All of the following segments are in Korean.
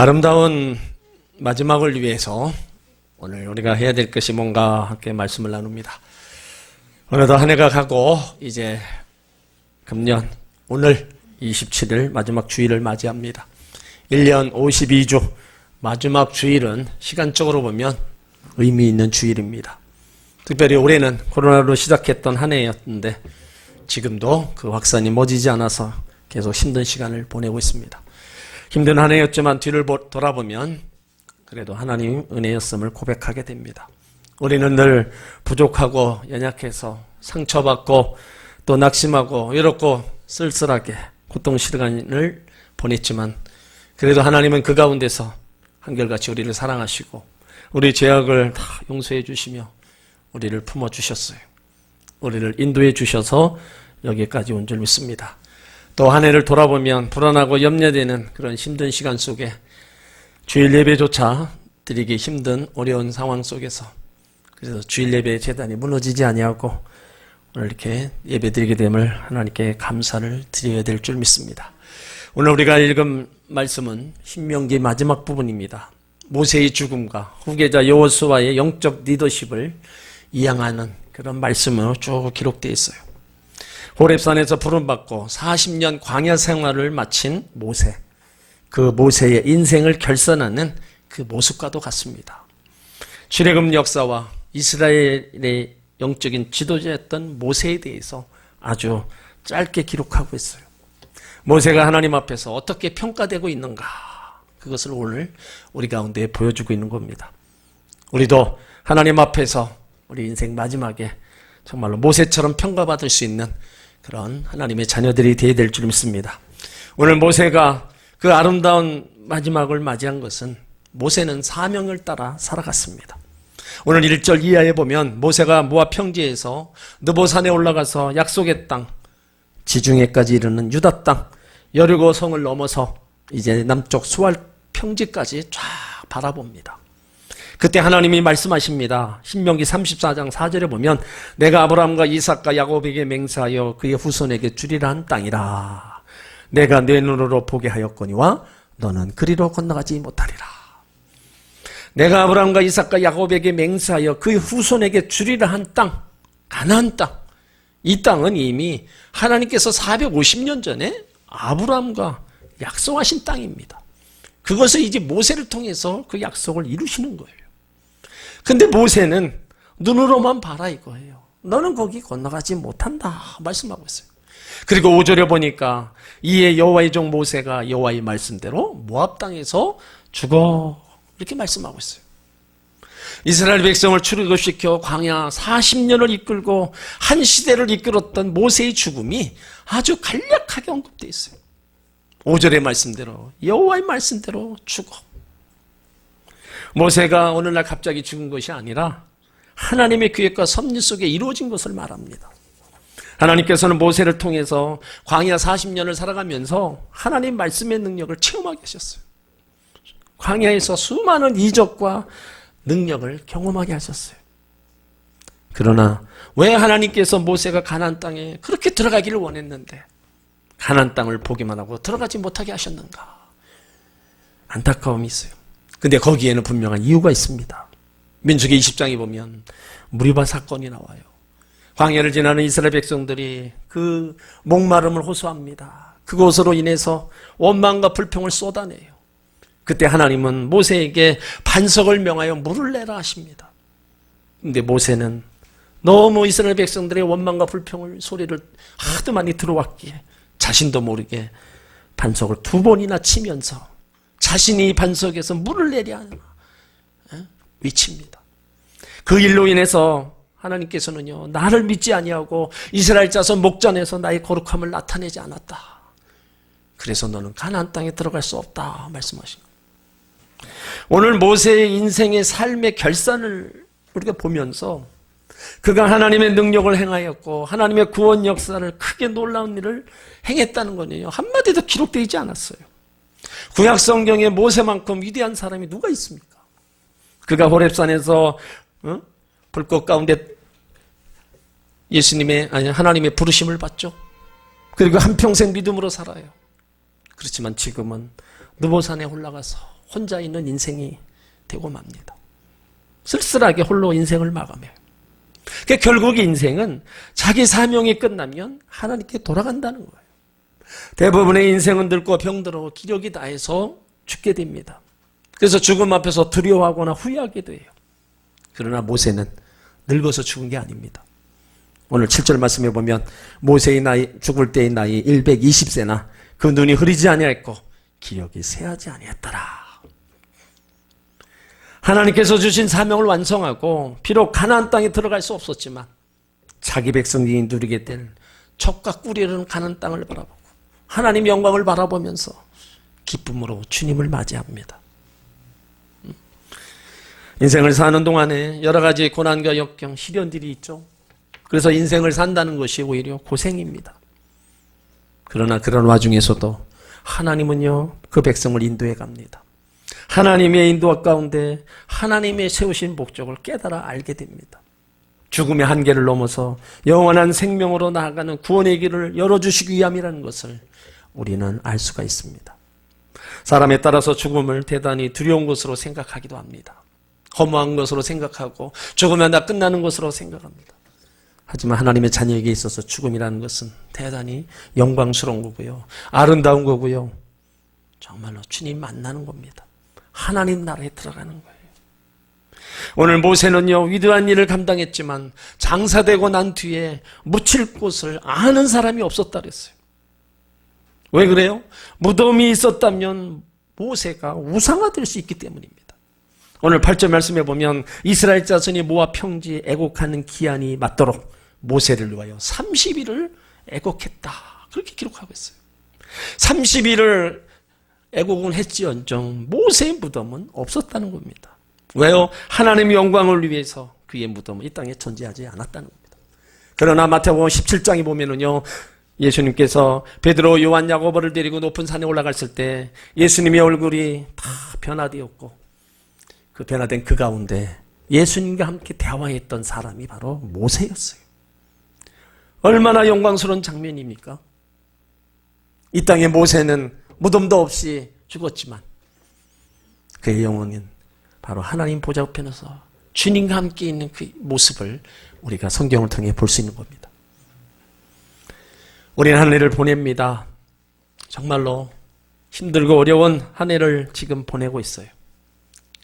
아름다운 마지막을 위해서 오늘 우리가 해야 될 것이 뭔가 함께 말씀을 나눕니다. 오늘도 한 해가 가고 이제 금년 오늘 27일 마지막 주일을 맞이합니다. 1년 52주 마지막 주일은 시간적으로 보면 의미 있는 주일입니다. 특별히 올해는 코로나로 시작했던 한 해였는데 지금도 그 확산이 멎이지 않아서 계속 힘든 시간을 보내고 있습니다. 힘든 한 해였지만 뒤를 보- 돌아보면 그래도 하나님 은혜였음을 고백하게 됩니다. 우리는 늘 부족하고 연약해서 상처받고 또 낙심하고 외롭고 쓸쓸하게 고통 시간을 보냈지만 그래도 하나님은 그 가운데서 한결같이 우리를 사랑하시고 우리 죄악을 다 용서해 주시며 우리를 품어 주셨어요. 우리를 인도해 주셔서 여기까지 온 줄 믿습니다. 또 한 해를 돌아보면 불안하고 염려되는 그런 힘든 시간 속에 주일 예배조차 드리기 힘든 어려운 상황 속에서 그래서 주일 예배 재단이 무너지지 아니하고 오늘 이렇게 예배 드리게 됨을 하나님께 감사를 드려야 될 줄 믿습니다. 오늘 우리가 읽은 말씀은 신명기 마지막 부분입니다. 모세의 죽음과 후계자 여호수아의 영적 리더십을 이양하는 그런 말씀으로 쭉 기록되어 있어요. 호렙산에서 부름받고 40년 광야 생활을 마친 모세. 그 모세의 인생을 결선하는 그 모습과도 같습니다. 출애굽 역사와 이스라엘의 영적인 지도자였던 모세에 대해서 아주 짧게 기록하고 있어요. 모세가 하나님 앞에서 어떻게 평가되고 있는가 그것을 오늘 우리 가운데 보여주고 있는 겁니다. 우리도 하나님 앞에서 우리 인생 마지막에 정말로 모세처럼 평가받을 수 있는 그런 하나님의 자녀들이 되어야 될 줄 믿습니다. 오늘 모세가 그 아름다운 마지막을 맞이한 것은 모세는 사명을 따라 살아갔습니다. 오늘 1절 이하에 보면 모세가 모압 평지에서 느보산에 올라가서 약속의 땅 지중해까지 이르는 유다 땅 여리고 성을 넘어서 이제 남쪽 수알 평지까지 쫙 바라봅니다. 그때 하나님이 말씀하십니다. 신명기 34장 4절에 보면 내가 아브라함과 이삭과 야곱에게 맹세하여 그의 후손에게 주리라 한 땅이라. 내가 내 눈으로 보게 하였거니와 너는 그리로 건너가지 못하리라. 내가 아브라함과 이삭과 야곱에게 맹세하여 그의 후손에게 주리라 한 땅, 가나안 땅. 이 땅은 이미 하나님께서 450년 전에 아브라함과 약속하신 땅입니다. 그것을 이제 모세를 통해서 그 약속을 이루시는 거예요. 근데 모세는 눈으로만 봐라 이거예요. 너는 거기 건너가지 못한다 말씀하고 있어요. 그리고 5절에 보니까 이에 여호와의 종 모세가 여호와의 말씀대로 모압 땅에서 죽어 이렇게 말씀하고 있어요. 이스라엘 백성을 출애굽시켜 광야 40년을 이끌고 한 시대를 이끌었던 모세의 죽음이 아주 간략하게 언급되어 있어요. 5절의 말씀대로 여호와의 말씀대로 죽어. 모세가 어느 날 갑자기 죽은 것이 아니라 하나님의 계획과 섭리 속에 이루어진 것을 말합니다. 하나님께서는 모세를 통해서 광야 40년을 살아가면서 하나님 말씀의 능력을 체험하게 하셨어요. 광야에서 수많은 이적과 능력을 경험하게 하셨어요. 그러나 왜 하나님께서 모세가 가나안 땅에 그렇게 들어가기를 원했는데 가나안 땅을 보기만 하고 들어가지 못하게 하셨는가? 안타까움이 있어요. 근데 거기에는 분명한 이유가 있습니다. 민수기 20장에 보면 무리바 사건이 나와요. 광야를 지나는 이스라엘 백성들이 그 목마름을 호소합니다. 그것으로 인해서 원망과 불평을 쏟아내요. 그때 하나님은 모세에게 반석을 명하여 물을 내라 하십니다. 근데 모세는 너무 이스라엘 백성들의 원망과 불평을 소리를 하도 많이 들어왔기에 자신도 모르게 반석을 두 번이나 치면서 자신이 반석에서 물을 내려 하는 에? 위치입니다. 그 일로 인해서 하나님께서는요 나를 믿지 아니하고 이스라엘 자손 목전에서 나의 거룩함을 나타내지 않았다. 그래서 너는 가나안 땅에 들어갈 수 없다 말씀하신. 오늘 모세의 인생의 삶의 결산을 우리가 보면서 그가 하나님의 능력을 행하였고 하나님의 구원 역사를 크게 놀라운 일을 행했다는 거예요. 한마디도 기록되지 않았어요. 구약 성경에 모세만큼 위대한 사람이 누가 있습니까? 그가 호렙산에서 어? 불꽃 가운데 예수님의 아니 하나님의 부르심을 받죠. 그리고 한 평생 믿음으로 살아요. 그렇지만 지금은 느보산에 올라가서 혼자 있는 인생이 되고 맙니다. 쓸쓸하게 홀로 인생을 마감해요. 그 결국 인생은 자기 사명이 끝나면 하나님께 돌아간다는 거예요. 대부분의 인생은 늙고 병들어 기력이 다해서 죽게 됩니다. 그래서 죽음 앞에서 두려워하거나 후회하기도 해요. 그러나 모세는 늙어서 죽은 게 아닙니다. 오늘 7절 말씀에 보면 모세의 나이 죽을 때의 나이 120세나 그 눈이 흐리지 아니했고 기력이 쇠하지 아니했더라. 하나님께서 주신 사명을 완성하고 비록 가나안 땅에 들어갈 수 없었지만 자기 백성이 누리게 될 척과 꿀이라는 가나안 땅을 바라보고 하나님 영광을 바라보면서 기쁨으로 주님을 맞이합니다. 음. 인생을 사는 동안에 여러 가지 고난과 역경, 시련들이 있죠. 그래서 인생을 산다는 것이 오히려 고생입니다. 그러나 그런 와중에서도 하나님은요, 그 백성을 인도해 갑니다. 하나님의 인도 가운데 하나님의 세우신 목적을 깨달아 알게 됩니다. 죽음의 한계를 넘어서 영원한 생명으로 나아가는 구원의 길을 열어주시기 위함이라는 것을 우리는 알 수가 있습니다. 사람에 따라서 죽음을 대단히 두려운 것으로 생각하기도 합니다. 허무한 것으로 생각하고 죽으면 다 끝나는 것으로 생각합니다. 하지만 하나님의 자녀에게 있어서 죽음이라는 것은 대단히 영광스러운 거고요. 아름다운 거고요. 정말로 주님 만나는 겁니다. 하나님 나라에 들어가는 거예요. 오늘 모세는요, 위대한 일을 감당했지만 장사되고 난 뒤에 묻힐 곳을 아는 사람이 없었다 그랬어요. 왜 그래요? 무덤이 있었다면 모세가 우상화될 수 있기 때문입니다. 오늘 8절 말씀에 보면 이스라엘 자손이 모압 평지 애곡하는 기한이 맞도록 모세를 위하여 30일을 애곡했다. 그렇게 기록하고 있어요. 30일을 애곡은 했지언정 모세의 무덤은 없었다는 겁니다. 왜요? 하나님의 영광을 위해서 그의 무덤은 이 땅에 존재하지 않았다는 겁니다. 그러나 마태복음 17장에 보면은요. 예수님께서 베드로, 요한, 야고보를 데리고 높은 산에 올라갔을 때 예수님의 얼굴이 다 변화되었고 그 변화된 그 가운데 예수님과 함께 대화했던 사람이 바로 모세였어요. 얼마나 영광스러운 장면입니까? 이 땅에 모세는 무덤도 없이 죽었지만 그의 영혼은 바로 하나님 보좌 우편에서 주님과 함께 있는 그 모습을 우리가 성경을 통해 볼 수 있는 겁니다. 우리는 한 해를 보냅니다. 정말로 힘들고 어려운 한 해를 지금 보내고 있어요.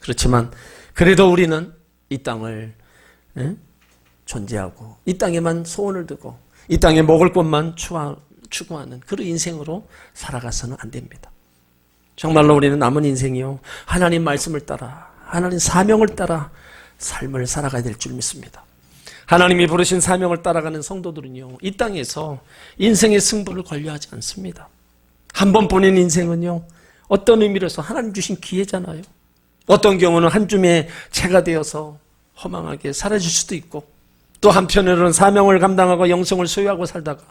그렇지만 그래도 우리는 이 땅을 에? 존재하고 이 땅에만 소원을 두고 이 땅에 먹을 것만 추구하는 그런 인생으로 살아가서는 안 됩니다. 정말로 우리는 남은 인생이요 하나님 말씀을 따라 하나님 사명을 따라 삶을 살아가야 될 줄 믿습니다. 하나님이 부르신 사명을 따라가는 성도들은요 이 땅에서 인생의 승부를 권려하지 않습니다. 한 번뿐인 인생은요 어떤 의미로서 하나님 주신 기회잖아요. 어떤 경우는 한 줌의 채가 되어서 허망하게 사라질 수도 있고 또 한편으로는 사명을 감당하고 영성을 소유하고 살다가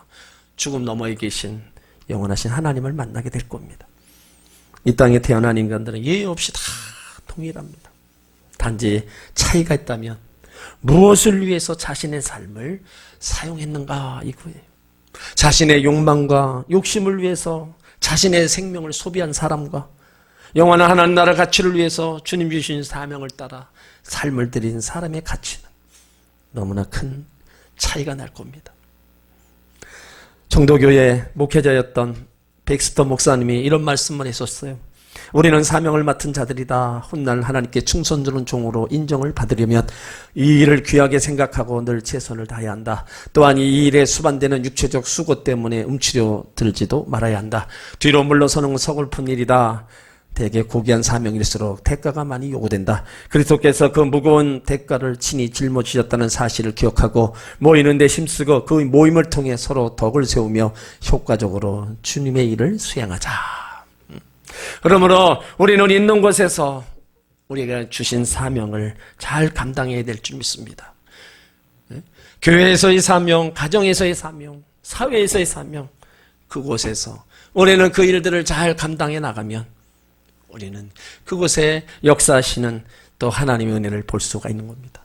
죽음 너머에 계신 영원하신 하나님을 만나게 될 겁니다. 이 땅에 태어난 인간들은 예외 없이 다 동일합니다. 단지 차이가 있다면 무엇을 위해서 자신의 삶을 사용했는가 이거예요. 자신의 욕망과 욕심을 위해서 자신의 생명을 소비한 사람과 영원한 하나님 나라 가치를 위해서 주님 주신 사명을 따라 삶을 드린 사람의 가치는 너무나 큰 차이가 날 겁니다. 청도교회 목회자였던 백스터 목사님이 이런 말씀을 했었어요. 우리는 사명을 맡은 자들이다. 훗날 하나님께 충성 주는 종으로 인정을 받으려면 이 일을 귀하게 생각하고 늘 최선을 다해야 한다. 또한 이 일에 수반되는 육체적 수고 때문에 움츠려 들지도 말아야 한다. 뒤로 물러서는 서글픈 일이다. 대개 고귀한 사명일수록 대가가 많이 요구된다. 그리스도께서 그 무거운 대가를 친히 짊어지셨다는 사실을 기억하고 모이는 데 힘쓰고 그 모임을 통해 서로 덕을 세우며 효과적으로 주님의 일을 수행하자. 그러므로 우리는 있는 곳에서 우리가 주신 사명을 잘 감당해야 될 줄 믿습니다. 교회에서의 사명, 가정에서의 사명, 사회에서의 사명, 그곳에서 우리는 그 일들을 잘 감당해 나가면 우리는 그곳에 역사하시는 또 하나님의 은혜를 볼 수가 있는 겁니다.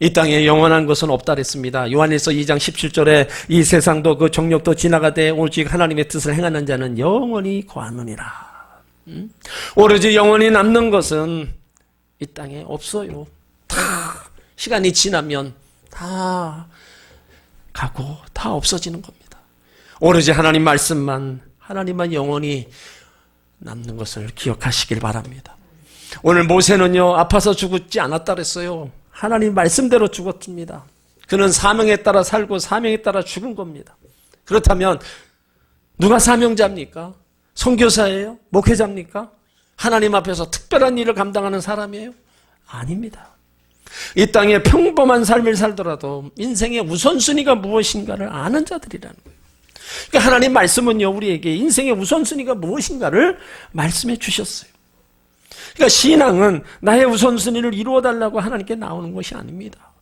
이 땅에 영원한 것은 없다 그랬습니다. 요한일서 2장 17절에 이 세상도 그 정력도 지나가되 오직 하나님의 뜻을 행하는 자는 영원히 거하느니라. 음? 오로지 영원히 남는 것은 이 땅에 없어요. 다 시간이 지나면 다 가고 다 없어지는 겁니다. 오로지 하나님 말씀만 하나님만 영원히 남는 것을 기억하시길 바랍니다. 오늘 모세는요 아파서 죽지 않았다 그랬어요. 하나님 말씀대로 죽었습니다. 그는 사명에 따라 살고 사명에 따라 죽은 겁니다. 그렇다면 누가 사명자입니까? 선교사예요? 목회자입니까? 하나님 앞에서 특별한 일을 감당하는 사람이에요? 아닙니다. 이 땅에 평범한 삶을 살더라도 인생의 우선순위가 무엇인가를 아는 자들이라는 거예요. 그러니까 하나님 말씀은요, 우리에게 인생의 우선순위가 무엇인가를 말씀해 주셨어요. 그러니까 신앙은 나의 우선순위를 이루어 달라고 하나님께 나오는 것이 아닙니다.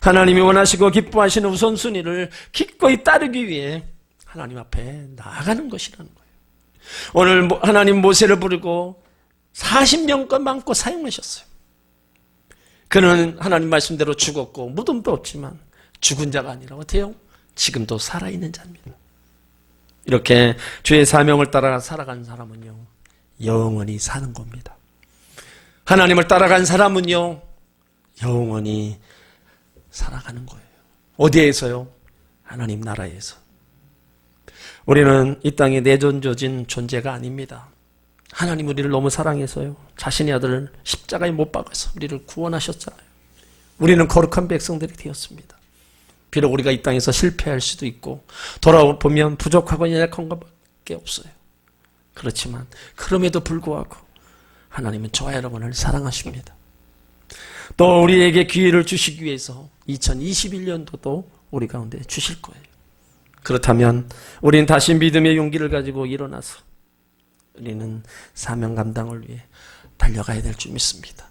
하나님이 원하시고 기뻐하시는 우선순위를 기꺼이 따르기 위해 하나님 앞에 나아가는 것이라는 거예요. 오늘 하나님 모세를 부르고 40년간 많고 사용하셨어요. 그는 하나님 말씀대로 죽었고 무덤도 없지만 죽은 자가 아니라 어때요? 지금도 살아있는 자입니다. 이렇게 주의 사명을 따라 살아간 사람은요, 영원히 사는 겁니다. 하나님을 따라간 사람은요, 영원히 살아가는 거예요. 어디에서요? 하나님 나라에서. 우리는 이 땅에 내존조진 존재가 아닙니다. 하나님 우리를 너무 사랑해서요. 자신의 아들을 십자가에 못 박아서 우리를 구원하셨잖아요. 우리는 거룩한 백성들이 되었습니다. 비록 우리가 이 땅에서 실패할 수도 있고 돌아보면 부족하고 연약한 것밖에 없어요. 그렇지만 그럼에도 불구하고 하나님은 저와 여러분을 사랑하십니다. 또 우리에게 기회를 주시기 위해서 2021년도도 우리 가운데 주실 거예요. 그렇다면 우리는 다시 믿음의 용기를 가지고 일어나서 우리는 사명 감당을 위해 달려가야 될 줄 믿습니다.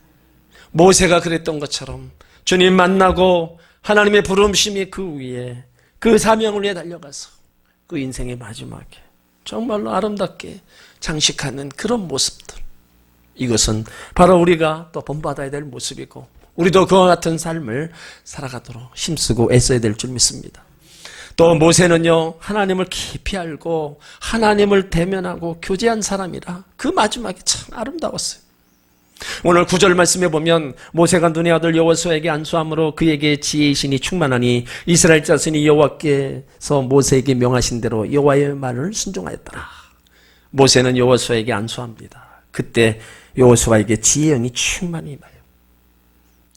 모세가 그랬던 것처럼 주님 만나고 하나님의 부름심이 그 위에 그 사명을 위해 달려가서 그 인생의 마지막에 정말로 아름답게 장식하는 그런 모습들. 이것은 바로 우리가 또 본받아야 될 모습이고 우리도 그와 같은 삶을 살아가도록 힘쓰고 애써야 될 줄 믿습니다. 또 모세는요 하나님을 깊이 알고 하나님을 대면하고 교제한 사람이라 그 마지막이 참 아름다웠어요. 오늘 구절 말씀에 보면 모세가 눈의 아들 여호수아에게 안수함으로 그에게 지혜의 신이 충만하니 이스라엘 자손이 여호와께서 모세에게 명하신 대로 여호와의 말을 순종하였더라. 모세는 여호수아에게 안수합니다. 그때 여호수아에게 지혜의 영이 충만히 임하여.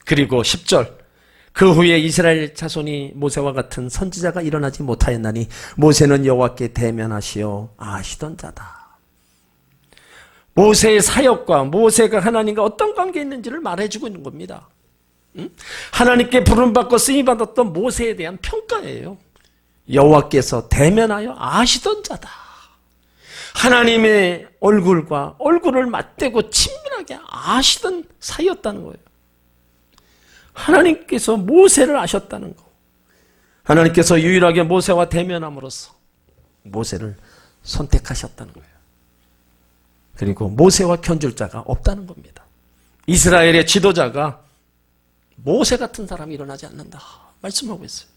그리고 10절 그 후에 이스라엘 자손이 모세와 같은 선지자가 일어나지 못하였나니 모세는 여호와께 대면하시어 아시던 자다. 모세의 사역과 모세가 하나님과 어떤 관계에 있는지를 말해주고 있는 겁니다. 응? 하나님께 부름받고 쓰임받았던 모세에 대한 평가예요. 여호와께서 대면하여 아시던 자다. 하나님의 얼굴과 얼굴을 맞대고 친밀하게 아시던 사이였다는 거예요. 하나님께서 모세를 아셨다는 거. 하나님께서 유일하게 모세와 대면함으로써 모세를 선택하셨다는 거예요. 그리고 모세와 견줄 자가 없다는 겁니다. 이스라엘의 지도자가 모세 같은 사람이 일어나지 않는다. 말씀하고 있어요.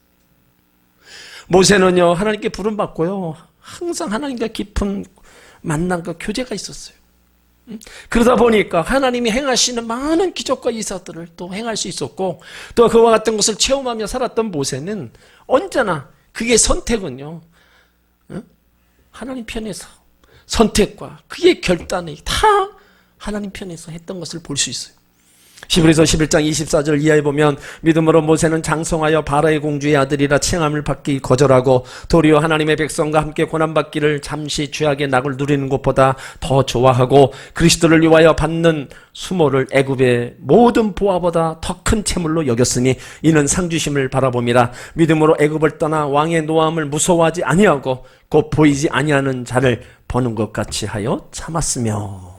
모세는요, 하나님께 부름받고요, 항상 하나님과 깊은 만남과 교제가 있었어요. 그러다 보니까 하나님이 행하시는 많은 기적과 이사들을 또 행할 수 있었고 또 그와 같은 것을 체험하며 살았던 모세는 언제나 그게 선택은요 하나님 편에서 선택과 그의 결단이 다 하나님 편에서 했던 것을 볼 수 있어요. 히브리서 11장 24절 이하에 보면 믿음으로 모세는 장성하여 바라의 공주의 아들이라 칭함을 받기 거절하고 도리어 하나님의 백성과 함께 고난받기를 잠시 죄악의 낙을 누리는 것보다 더 좋아하고 그리스도를 위하여 받는 수모를 애굽의 모든 보화보다 더 큰 채물로 여겼으니 이는 상주심을 바라봄이라 믿음으로 애굽을 떠나 왕의 노함을 무서워하지 아니하고 곧 보이지 아니하는 자를 보는 것 같이 하여 참았으며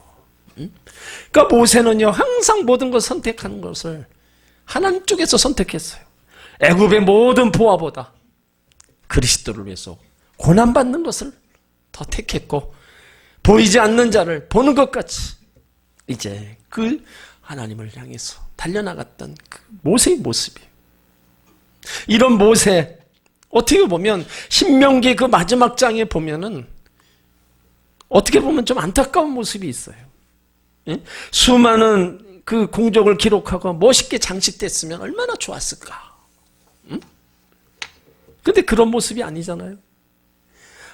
그러니까 모세는요 항상 모든 걸 선택하는 것을 하나님 쪽에서 선택했어요. 애굽의 모든 보화보다 그리스도를 위해서 고난 받는 것을 더 택했고 보이지 않는 자를 보는 것 같이 이제 그 하나님을 향해서 달려나갔던 그 모세의 모습이에요. 이런 모세 어떻게 보면 신명기 그 마지막 장에 보면은 어떻게 보면 좀 안타까운 모습이 있어요. 예? 수많은 그 공적을 기록하고 멋있게 장식됐으면 얼마나 좋았을까. 응? 근데 그런 모습이 아니잖아요.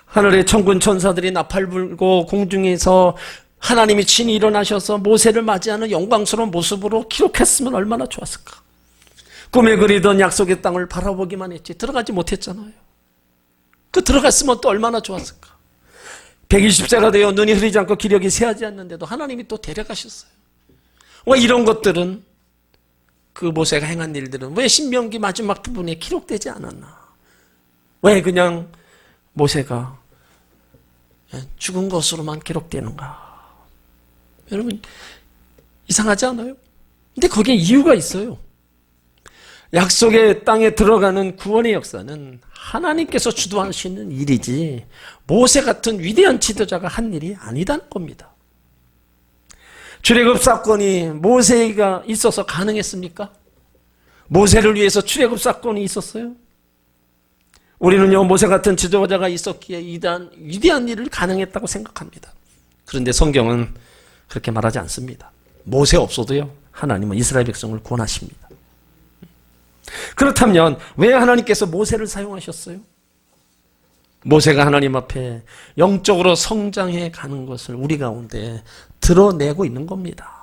하늘의 천군 천사들이 나팔 불고 공중에서 하나님이 친히 일어나셔서 모세를 맞이하는 영광스러운 모습으로 기록했으면 얼마나 좋았을까. 꿈에 그리던 약속의 땅을 바라보기만 했지 들어가지 못했잖아요. 그 들어갔으면 또 얼마나 좋았을까. 120세가 되어 눈이 흐리지 않고 기력이 새하지 않는데도 하나님이 또 데려가셨어요. 왜 이런 것들은 그 모세가 행한 일들은 왜 신명기 마지막 부분에 기록되지 않았나? 왜 그냥 모세가 죽은 것으로만 기록되는가? 여러분 이상하지 않아요? 근데 거기에 이유가 있어요. 약속의 땅에 들어가는 구원의 역사는 하나님께서 주도하시는 일이지 모세 같은 위대한 지도자가 한 일이 아니다는 겁니다. 출애굽 사건이 모세가 있어서 가능했습니까? 모세를 위해서 출애굽 사건이 있었어요? 우리는요 모세 같은 지도자가 있었기에 이단 위대한 일을 가능했다고 생각합니다. 그런데 성경은 그렇게 말하지 않습니다. 모세 없어도요 하나님은 이스라엘 백성을 구원하십니다. 그렇다면 왜 하나님께서 모세를 사용하셨어요? 모세가 하나님 앞에 영적으로 성장해 가는 것을 우리 가운데 드러내고 있는 겁니다.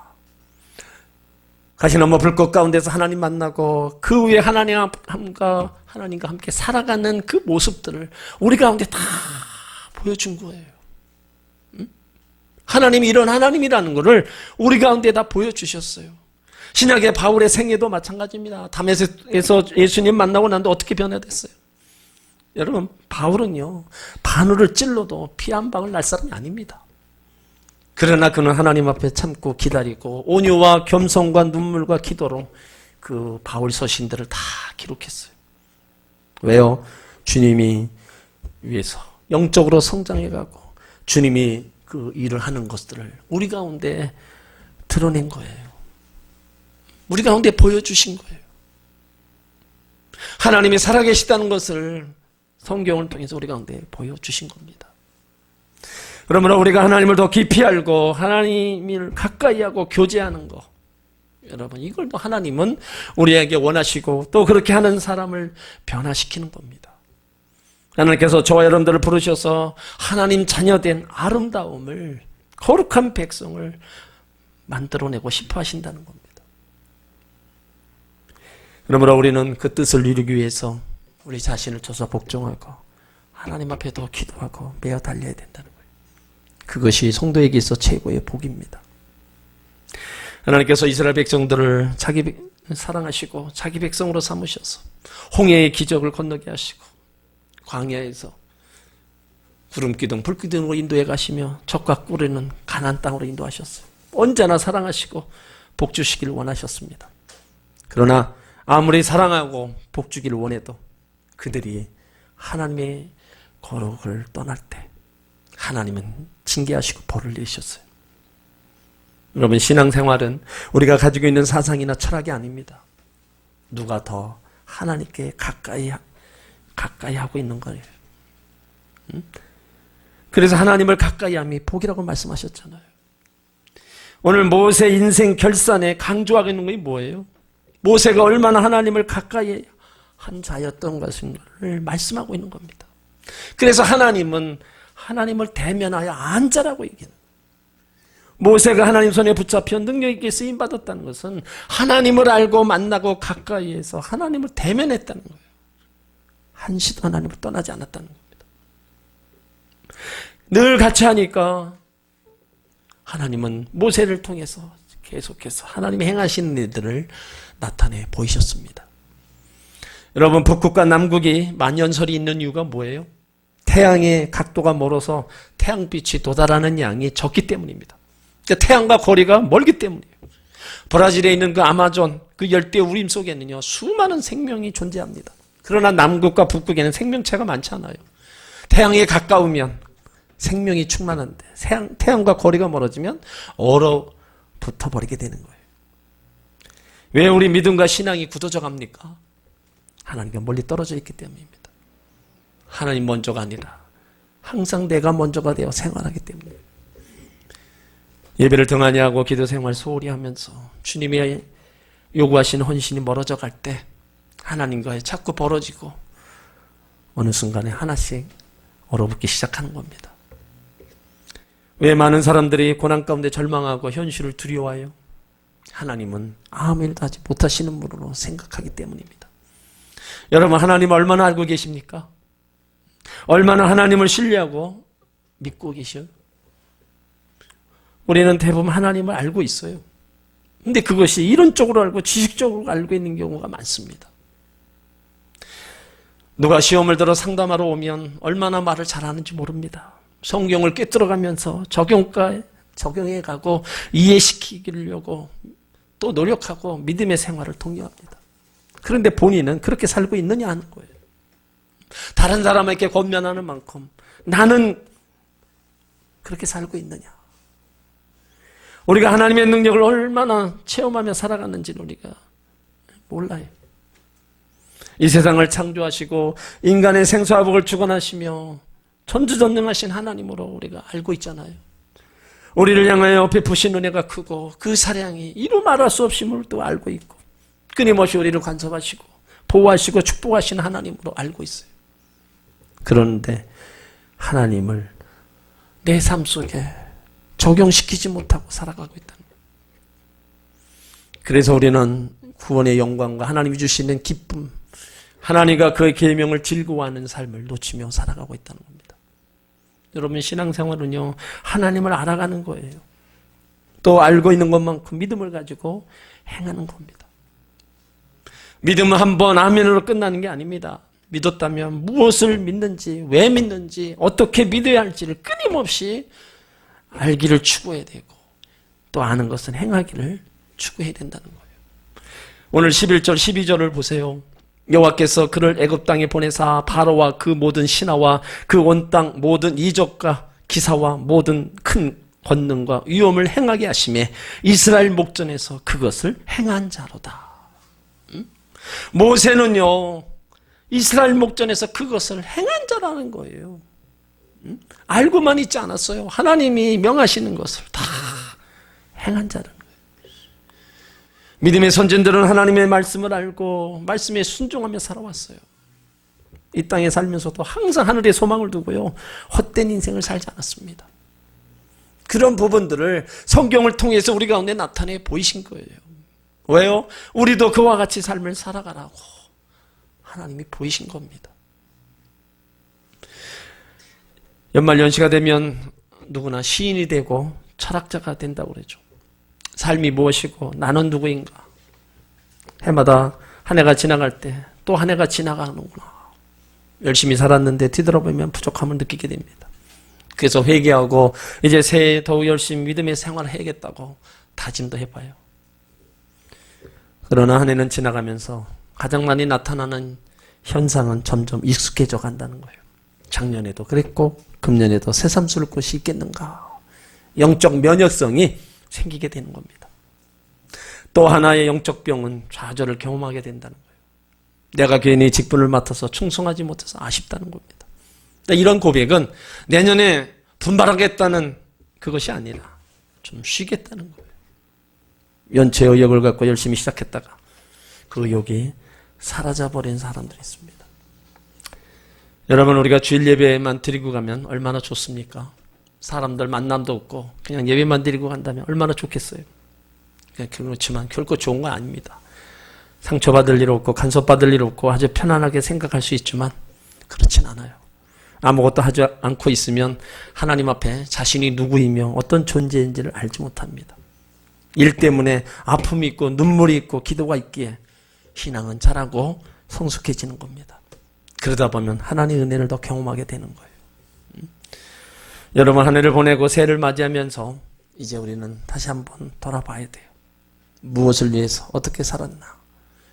가시나무 불꽃 가운데서 하나님 만나고 그 위에 하나님과 하나님과 함께 살아가는 그 모습들을 우리 가운데 다 보여준 거예요. 응? 하나님이 이런 하나님이라는 것을 우리 가운데 다 보여주셨어요. 신약의 바울의 생애도 마찬가지입니다. 담에서 예수님 만나고 난도 어떻게 변화됐어요? 여러분 바울은요 바늘을 찔러도 피 한 방울 날 사람이 아닙니다. 그러나 그는 하나님 앞에 참고 기다리고 온유와 겸손과 눈물과 기도로 그 바울 서신들을 다 기록했어요. 왜요? 주님이 위해서 영적으로 성장해가고 주님이 그 일을 하는 것들을 우리 가운데 드러낸 거예요. 우리 가운데 보여주신 거예요. 하나님이 살아계시다는 것을 성경을 통해서 우리 가운데 보여주신 겁니다. 그러므로 우리가 하나님을 더 깊이 알고 하나님을 가까이 하고 교제하는 것. 여러분, 이걸 또 하나님은 우리에게 원하시고 또 그렇게 하는 사람을 변화시키는 겁니다. 하나님께서 저와 여러분들을 부르셔서 하나님 자녀된 아름다움을, 거룩한 백성을 만들어내고 싶어 하신다는 겁니다. 그러므로 우리는 그 뜻을 이루기 위해서 우리 자신을 줘서 복종하고 하나님 앞에 더 기도하고 매어 달려야 된다는 거예요. 그것이 성도에게 있어 최고의 복입니다. 하나님께서 이스라엘 백성들을 자기 사랑하시고 자기 백성으로 삼으셔서 홍해의 기적을 건너게 하시고 광야에서 구름 기둥, 불 기둥으로 인도해 가시며 적과 꿀에는 가난 땅으로 인도하셨어요. 언제나 사랑하시고 복 주시기를 원하셨습니다. 그러나 아무리 사랑하고 복 주기를 원해도 그들이 하나님의 거룩을 떠날 때 하나님은 징계하시고 벌을 내셨어요. 여러분 신앙생활은 우리가 가지고 있는 사상이나 철학이 아닙니다. 누가 더 하나님께 가까이 가까이 하고 있는 거예요. 응? 그래서 하나님을 가까이함이 복이라고 말씀하셨잖아요. 오늘 모세 인생 결산에 강조하고 있는 것이 뭐예요? 모세가 얼마나 하나님을 가까이 한 자였던 것을 말씀하고 있는 겁니다. 그래서 하나님은 하나님을 대면하여 안자라고 얘기해요. 모세가 하나님 손에 붙잡혀 능력 있게 쓰임 받았다는 것은 하나님을 알고 만나고 가까이에서 하나님을 대면했다는 거예요. 한시도 하나님을 떠나지 않았다는 겁니다. 늘 같이 하니까 하나님은 모세를 통해서 계속해서 하나님이 행하시는 일들을 나타내 보이셨습니다. 여러분 북극과 남극이 만연설이 있는 이유가 뭐예요? 태양의 각도가 멀어서 태양빛이 도달하는 양이 적기 때문입니다. 그러니까 태양과 거리가 멀기 때문이에요. 브라질에 있는 그 아마존 그 열대 우림 속에는요 수많은 생명이 존재합니다. 그러나 남극과 북극에는 생명체가 많지 않아요. 태양에 가까우면 생명이 충만한데 태양, 태양과 거리가 멀어지면 얼어 붙어 버리게 되는 거예요. 왜 우리 믿음과 신앙이 굳어져 갑니까? 하나님과 멀리 떨어져 있기 때문입니다. 하나님 먼저가 아니라 항상 내가 먼저가 되어 생활하기 때문입니다. 예배를 등한히 하고 기도 생활 소홀히 하면서 주님의 요구하신 헌신이 멀어져 갈 때 하나님과의 자꾸 벌어지고 어느 순간에 하나씩 얼어붙기 시작하는 겁니다. 왜 많은 사람들이 고난 가운데 절망하고 현실을 두려워해요? 하나님은 아무 일도 하지 못하시는 분으로 생각하기 때문입니다. 여러분 하나님 얼마나 알고 계십니까? 얼마나 하나님을 신뢰하고 믿고 계셔요? 우리는 대부분 하나님을 알고 있어요. 근데 그것이 이론적으로 알고 지식적으로 알고 있는 경우가 많습니다. 누가 시험을 들어 상담하러 오면 얼마나 말을 잘하는지 모릅니다. 성경을 꿰뚫어가면서 적용가 적용해 가고 이해시키려고 또 노력하고 믿음의 생활을 독려합니다. 그런데 본인은 그렇게 살고 있느냐 하는 거예요. 다른 사람에게 권면하는 만큼 나는 그렇게 살고 있느냐. 우리가 하나님의 능력을 얼마나 체험하며 살아갔는지는 우리가 몰라요. 이 세상을 창조하시고 인간의 생사복을 주관하시며 전주전능하신 하나님으로 우리가 알고 있잖아요. 우리를 향하여 베푸신 은혜가 크고 그 사랑이 이루 말할 수 없음을 또 알고 있고 끊임없이 우리를 간섭하시고 보호하시고 축복하시는 하나님으로 알고 있어요. 그런데 하나님을 내 삶 속에 적용시키지 못하고 살아가고 있다는 거예요. 그래서 우리는 구원의 영광과 하나님이 주시는 기쁨, 하나님과 그의 계명을 즐거워하는 삶을 놓치며 살아가고 있다는 겁니다. 여러분 신앙생활은요 하나님을 알아가는 거예요. 또 알고 있는 것만큼 믿음을 가지고 행하는 겁니다. 믿음은 한번 아멘으로 끝나는 게 아닙니다. 믿었다면 무엇을 믿는지, 왜 믿는지, 어떻게 믿어야 할지를 끊임없이 알기를 추구해야 되고 또 아는 것은 행하기를 추구해야 된다는 거예요. 오늘 11절, 12절을 보세요. 여호와께서 그를 애굽 땅에 보내사 바로와 그 모든 신하와 그 온 땅 모든 이적과 기사와 모든 큰 권능과 위엄을 행하게 하심에 이스라엘 목전에서 그것을 행한 자로다. 응? 모세는요 이스라엘 목전에서 그것을 행한 자라는 거예요. 응? 알고만 있지 않았어요. 하나님이 명하시는 것을 다 행한 거예요. 믿음의 선진들은 하나님의 말씀을 알고 말씀에 순종하며 살아왔어요. 이 땅에 살면서도 항상 하늘에 소망을 두고요. 헛된 인생을 살지 않았습니다. 그런 부분들을 성경을 통해서 우리 가운데 나타내 보이신 거예요. 왜요? 우리도 그와 같이 삶을 살아가라고 하나님이 보이신 겁니다. 연말 연시가 되면 누구나 시인이 되고 철학자가 된다고 그러죠. 삶이 무엇이고 나는 누구인가? 해마다 한 해가 지나갈 때 또 한 해가 지나가는구나. 열심히 살았는데 뒤돌아보면 부족함을 느끼게 됩니다. 그래서 회개하고 이제 새해 더욱 열심히 믿음의 생활을 해야겠다고 다짐도 해봐요. 그러나 한 해는 지나가면서 가장 많이 나타나는 현상은 점점 익숙해져 간다는 거예요. 작년에도 그랬고 금년에도 새삼 술 곳이 있겠는가. 영적 면역성이 생기게 되는 겁니다. 또 하나의 영적 병은 좌절을 경험하게 된다는 거예요. 내가 괜히 직분을 맡아서 충성하지 못해서 아쉽다는 겁니다. 이런 고백은 내년에 분발하겠다는 그것이 아니라 좀 쉬겠다는 거예요. 연체 의욕을 갖고 열심히 시작했다가 그 의욕이 사라져버린 사람들이 있습니다. 여러분 우리가 주일 예배만 드리고 가면 얼마나 좋습니까? 사람들 만남도 없고 그냥 예배만 드리고 간다면 얼마나 좋겠어요. 그렇지만 결코 좋은 건 아닙니다. 상처받을 일 없고 간섭받을 일 없고 아주 편안하게 생각할 수 있지만 그렇진 않아요. 아무것도 하지 않고 있으면 하나님 앞에 자신이 누구이며 어떤 존재인지를 알지 못합니다. 일 때문에 아픔이 있고 눈물이 있고 기도가 있기에 신앙은 자라고 성숙해지는 겁니다. 그러다 보면 하나님의 은혜를 더 경험하게 되는 거예요. 음? 여러분 한 해를 보내고 새해를 맞이하면서 이제 우리는 다시 한번 돌아봐야 돼요. 무엇을 위해서 어떻게 살았나?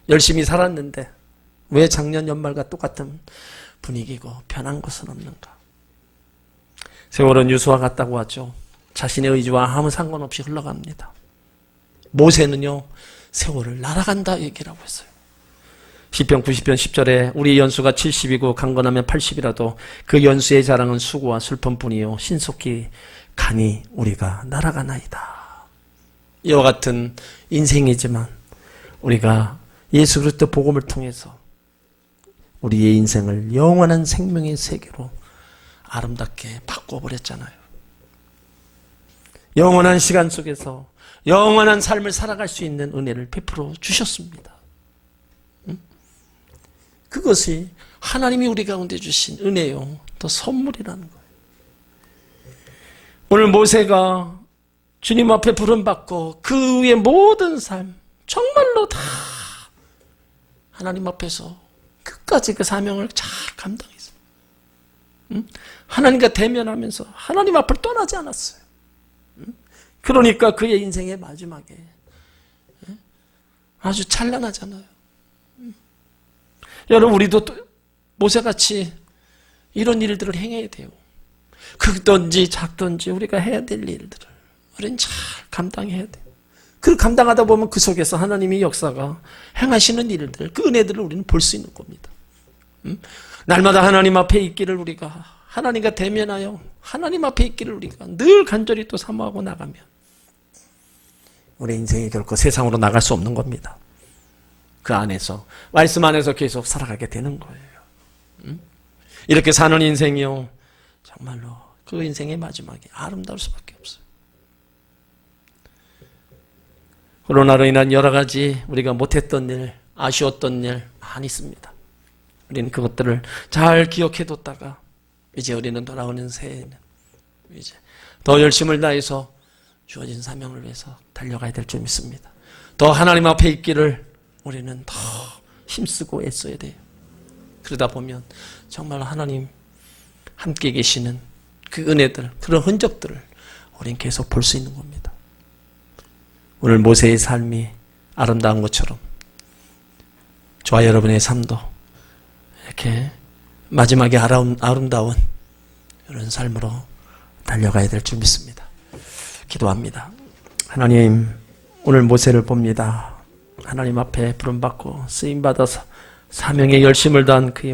열심히 살았는데 왜 작년 연말과 똑같은 분위기고 변한 것은 없는가? 세월은 유수와 같다고 하죠. 자신의 의지와 아무 상관없이 흘러갑니다. 모세는요, 세월을 날아간다 얘기라고 했어요. 시편 90편 10절에 우리 연수가 70이고 강건하면 80이라도 그 연수의 자랑은 수고와 슬픔뿐이요 신속히 간이 우리가 날아가나이다. 이와 같은 인생이지만 우리가 예수 그리스도 복음을 통해서 우리의 인생을 영원한 생명의 세계로 아름답게 바꿔버렸잖아요. 영원한 시간 속에서 영원한 삶을 살아갈 수 있는 은혜를 베풀어 주셨습니다. 응? 그것이 하나님이 우리 가운데 주신 은혜요. 또 선물이라는 거예요. 오늘 모세가 주님 앞에 부름받고 그 위의 모든 삶, 정말로 다 하나님 앞에서 끝까지 그 사명을 잘 감당했어요. 응? 하나님과 대면하면서 하나님 앞을 떠나지 않았어요. 응? 그러니까 그의 인생의 마지막에 응? 아주 찬란하잖아요. 응? 여러분 우리도 또 모세같이 이런 일들을 행해야 돼요. 크든지 작든지 우리가 해야 될 일들을 우리는 잘 감당해야 돼요. 그 감당하다 보면 그 속에서 하나님의 역사가 행하시는 일들, 그 은혜들을 우리는 볼 수 있는 겁니다. 음? 날마다 하나님 앞에 있기를 우리가 하나님과 대면하여 하나님 앞에 있기를 우리가 늘 간절히 또 사모하고 나가면 우리 인생이 결코 세상으로 나갈 수 없는 겁니다. 그 안에서 말씀 안에서 계속 살아가게 되는 거예요. 음? 이렇게 사는 인생이요 정말로 그 인생의 마지막이 아름다울 수밖에 없어요. 코로나로 인한 여러 가지 우리가 못했던 일, 아쉬웠던 일 많이 있습니다. 우리는 그것들을 잘 기억해뒀다가 이제 우리는 돌아오는 새해에는 이제 더 열심을 다해서 주어진 사명을 위해서 달려가야 될 줄 믿습니다. 더 하나님 앞에 있기를 우리는 더 힘쓰고 애써야 돼요. 그러다 보면 정말 하나님 함께 계시는 그 은혜들, 그런 흔적들을 우리는 계속 볼 수 있는 겁니다. 오늘 모세의 삶이 아름다운 것처럼 저와 여러분의 삶도 이렇게 마지막에 아름, 아름다운 이런 삶으로 달려가야 될 줄 믿습니다. 기도합니다. 하나님, 오늘 모세를 봅니다. 하나님 앞에 부름받고 쓰임받아서 사명에 열심을 다한 그의